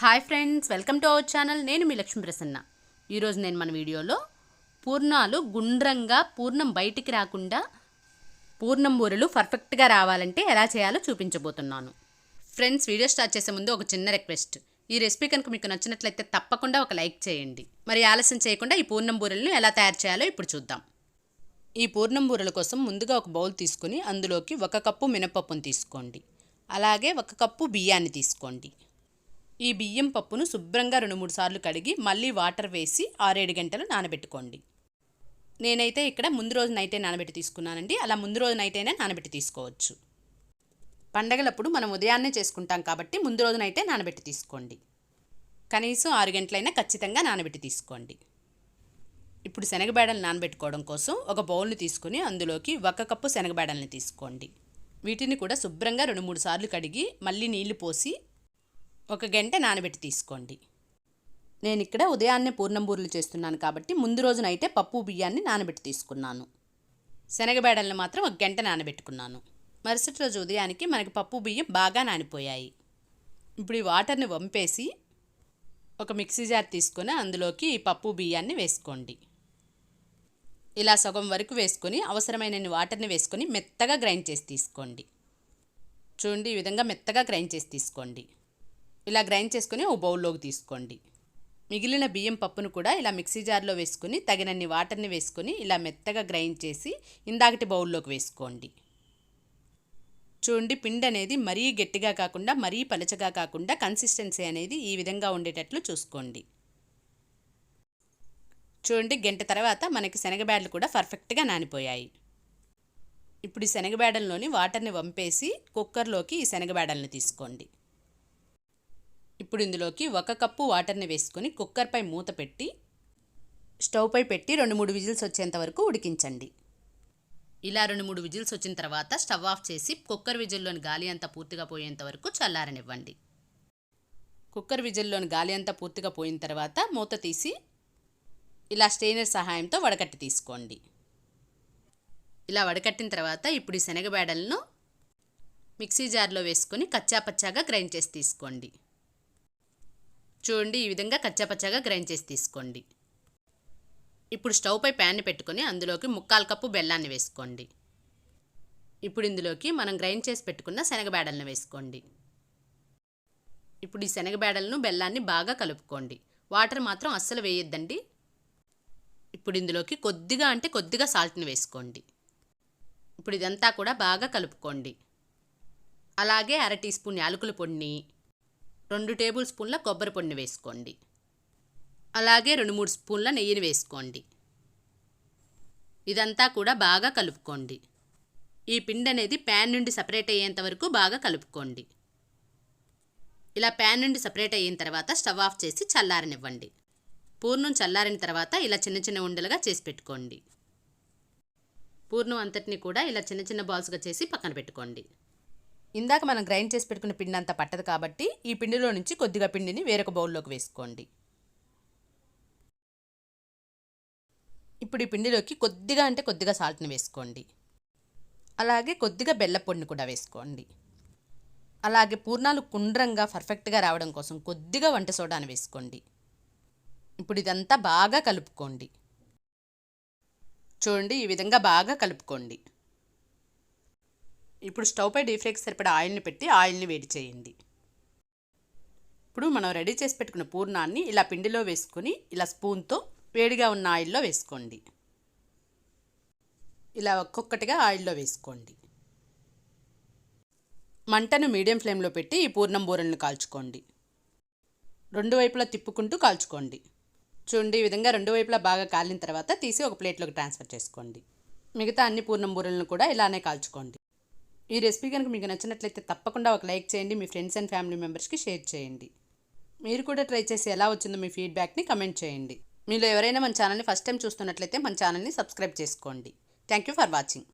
Hi friends welcome to our channel. నేను మీ లక్ష్మీ ప్రసన్న. ఈరోజు నేను మన వీడియోలో పూర్ణాలు గుండ్రంగా పూర్ణం బయటికి రాకుండా పూర్ణం బూరెలు పర్ఫెక్ట్గా రావాలంటే ఎలా చేయాలో చూపించబోతున్నాను. ఫ్రెండ్స్ వీడియో స్టార్ట్ చేసే ముందు ఒక చిన్న రిక్వెస్ట్ ఈ రెసిపీ కనుక మీకు నచ్చినట్లయితే తప్పకుండా ఒక లైక్ చేయండి. మరి ఆలస్యం చేయకుండా ఈ పూర్ణం బూరెలను ఎలా తయారు చేయాలో ఇప్పుడు చూద్దాం. ఈ పూర్ణం బూరెల కోసం ముందుగా ఒక బౌల్ తీసుకుని అందులోకి ఒక కప్పు మినపప్పును తీసుకోండి. అలాగే ఒక కప్పు బియ్యాన్ని తీసుకోండి. ఈ బియ్యం పప్పును శుభ్రంగా రెండు మూడు సార్లు కడిగి మళ్ళీ వాటర్ వేసి ఆరేడు గంటలు నానబెట్టుకోండి. నేనైతే ఇక్కడ ముందు రోజు నైటే నానబెట్టి తీసుకున్నానండి. అలా ముందు రోజు నైట్ అయినా నానబెట్టి తీసుకోవచ్చు. పండగలప్పుడు మనం ఉదయాన్నే చేసుకుంటాం కాబట్టి ముందు రోజు నైటే నానబెట్టి తీసుకోండి. కనీసం ఆరు గంటలైనా ఖచ్చితంగా నానబెట్టి తీసుకోండి. ఇప్పుడు శనగబేడలు నానబెట్టుకోవడం కోసం ఒక బౌల్ని తీసుకుని అందులోకి ఒక కప్పు శనగబేడల్ని తీసుకోండి. వీటిని కూడా శుభ్రంగా రెండు మూడు సార్లు కడిగి మళ్ళీ నీళ్ళు పోసి ఒక గంట నానబెట్టి తీసుకోండి. నేను ఇక్కడ ఉదయాన్నే పూర్ణం బూరెలు చేస్తున్నాను కాబట్టి ముందు రోజునైతే పప్పు బియ్యాన్ని నానబెట్టి తీసుకున్నాను. శనగబేడల్ని మాత్రం ఒక గంట నానబెట్టుకున్నాను. మరుసటి రోజు ఉదయానికి మనకి పప్పు బియ్యం బాగా నానిపోయాయి. ఇప్పుడు ఈ వాటర్ని వంపేసి ఒక మిక్సీ జార్ తీసుకొని అందులోకి ఈ పప్పు బియ్యాన్ని వేసుకోండి. ఇలా సగం వరకు వేసుకొని అవసరమైన వాటర్ని వేసుకొని మెత్తగా గ్రైండ్ చేసి తీసుకోండి. చూడండి ఈ విధంగా మెత్తగా గ్రైండ్ చేసి తీసుకోండి. ఇలా గ్రైండ్ చేసుకొని ఓ బౌల్లోకి తీసుకోండి. మిగిలిన బియ్యం పప్పును కూడా ఇలా మిక్సీ జార్లో వేసుకుని తగినన్ని వాటర్ని వేసుకొని ఇలా మెత్తగా గ్రైండ్ చేసి ఇందాకటి బౌల్లోకి వేసుకోండి. చూడండి పిండి అనేది మరీ గట్టిగా కాకుండా మరీ పలచగా కాకుండా కన్సిస్టెన్సీ అనేది ఈ విధంగా ఉండేటట్లు చూసుకోండి. చూడండి గంట తర్వాత మనకి శనగబేడలు కూడా పర్ఫెక్ట్గా నానిపోయాయి. ఇప్పుడు ఈ శనగబేడల్లోని వాటర్ని వంపేసి కుక్కర్లోకి ఈ శనగబేడల్ని తీసుకోండి. ఇప్పుడు ఇందులోకి ఒక కప్పు వాటర్ని వేసుకొని కుక్కర్పై మూత పెట్టి స్టవ్పై పెట్టి రెండు మూడు విజిల్స్ వచ్చేంత వరకు ఉడికించండి. ఇలా రెండు మూడు విజిల్స్ వచ్చిన తర్వాత స్టవ్ ఆఫ్ చేసి కుక్కర్ విజిల్లోని గాలి అంతా పూర్తిగా పోయేంత వరకు చల్లారనివ్వండి. కుక్కర్ విజిల్లోని గాలి అంతా పూర్తిగా పోయిన తర్వాత మూత తీసి ఇలా స్టెయినర్ సహాయంతో వడకట్టి తీసుకోండి. ఇలా వడకట్టిన తర్వాత ఇప్పుడు ఈ శనగబేడలను మిక్సీ జార్లో వేసుకొని కచ్చాపచ్చాగా గ్రైండ్ చేసి తీసుకోండి. చూడండి ఈ విధంగా కచ్చాపచ్చాగా గ్రైండ్ చేసి తీసుకోండి. ఇప్పుడు స్టవ్ పై ప్యాన్ని పెట్టుకొని అందులోకి ముక్కాలు కప్పు బెల్లాన్ని వేసుకోండి. ఇప్పుడు ఇందులోకి మనం గ్రైండ్ చేసి పెట్టుకున్న శనగబేడలను వేసుకోండి. ఇప్పుడు ఈ శనగబేడలను బెల్లాన్ని బాగా కలుపుకోండి. వాటర్ మాత్రం అస్సలు వేయొద్దండి. ఇప్పుడు ఇందులోకి కొద్దిగా అంటే కొద్దిగా సాల్ట్ని వేసుకోండి. ఇప్పుడు ఇదంతా కూడా బాగా కలుపుకోండి. అలాగే అర టీ స్పూన్ యాలకుల పొడిని రెండు టేబుల్ స్పూన్ల కొబ్బరి పొడిని వేసుకోండి. అలాగే రెండు మూడు స్పూన్ల నెయ్యిని వేసుకోండి. ఇదంతా కూడా బాగా కలుపుకోండి. ఈ పిండి అనేది ప్యాన్ నుండి సపరేట్ అయ్యేంత వరకు బాగా కలుపుకోండి. ఇలా ప్యాన్ నుండి సపరేట్ అయిన తర్వాత స్టవ్ ఆఫ్ చేసి చల్లారనివ్వండి. పూర్ణం చల్లారిన తర్వాత ఇలా చిన్న చిన్న ఉండలుగా చేసి పెట్టుకోండి. పూర్ణం అంతటిని కూడా ఇలా చిన్న చిన్న బాల్స్గా చేసి పక్కన పెట్టుకోండి. ఇందాక మనం గ్రైండ్ చేసి పెట్టుకున్న పిండి అంతా పట్టదు కాబట్టి ఈ పిండిలో నుంచి కొద్దిగా పిండిని వేరొక బౌల్లోకి వేసుకోండి. ఇప్పుడు ఈ పిండిలోకి కొద్దిగా అంటే కొద్దిగా సాల్ట్ని వేసుకోండి. అలాగే కొద్దిగా బెల్ల పొడిని కూడా వేసుకోండి. అలాగే పూర్ణాలు కుండ్రంగా పర్ఫెక్ట్గా రావడం కోసం కొద్దిగా వంట సోడాను వేసుకోండి. ఇప్పుడు ఇదంతా బాగా కలుపుకోండి. చూడండి ఈ విధంగా బాగా కలుపుకోండి. ఇప్పుడు స్టవ్ పై డీప్ ఫ్రైకి సరిపడా ఆయిల్ని పెట్టి ఆయిల్ని వేడి చేయండి. ఇప్పుడు మనం రెడీ చేసి పెట్టుకున్న పూర్ణాన్ని ఇలా పిండిలో వేసుకొని ఇలా స్పూన్తో వేడిగా ఉన్న ఆయిల్లో వేసుకోండి. ఇలా ఒక్కొక్కటిగా ఆయిల్లో వేసుకోండి. మంటను మీడియం ఫ్లేమ్లో పెట్టి ఈ పూర్ణం బూరెలను కాల్చుకోండి. రెండు వైపులా తిప్పుకుంటూ కాల్చుకోండి. చూడండి ఈ విధంగా రెండు వైపులా బాగా కాలిన తర్వాత తీసి ఒక ప్లేట్లోకి ట్రాన్స్ఫర్ చేసుకోండి. మిగతా అన్ని పూర్ణం బూరెలను కూడా ఇలానే కాల్చుకోండి. ఈ రెసిపీ కనుక మీకు నచ్చినట్లయితే తప్పకుండా ఒక లైక్ చేయండి మీ ఫ్రెండ్స్ అండ్ ఫ్యామిలీ మెంబర్స్కి షేర్ చేయండి. మీరు కూడా ట్రై చేసి ఎలా వచ్చిందో మీ ఫీడ్బ్యాక్ని కమెంట్ చేయండి. మీలో ఎవరైనా మన ఛానల్ని ఫస్ట్ టైం చూస్తున్నట్లయితే మన ఛానల్ని సబ్స్క్రైబ్ చేసుకోండి. Thank you for watching.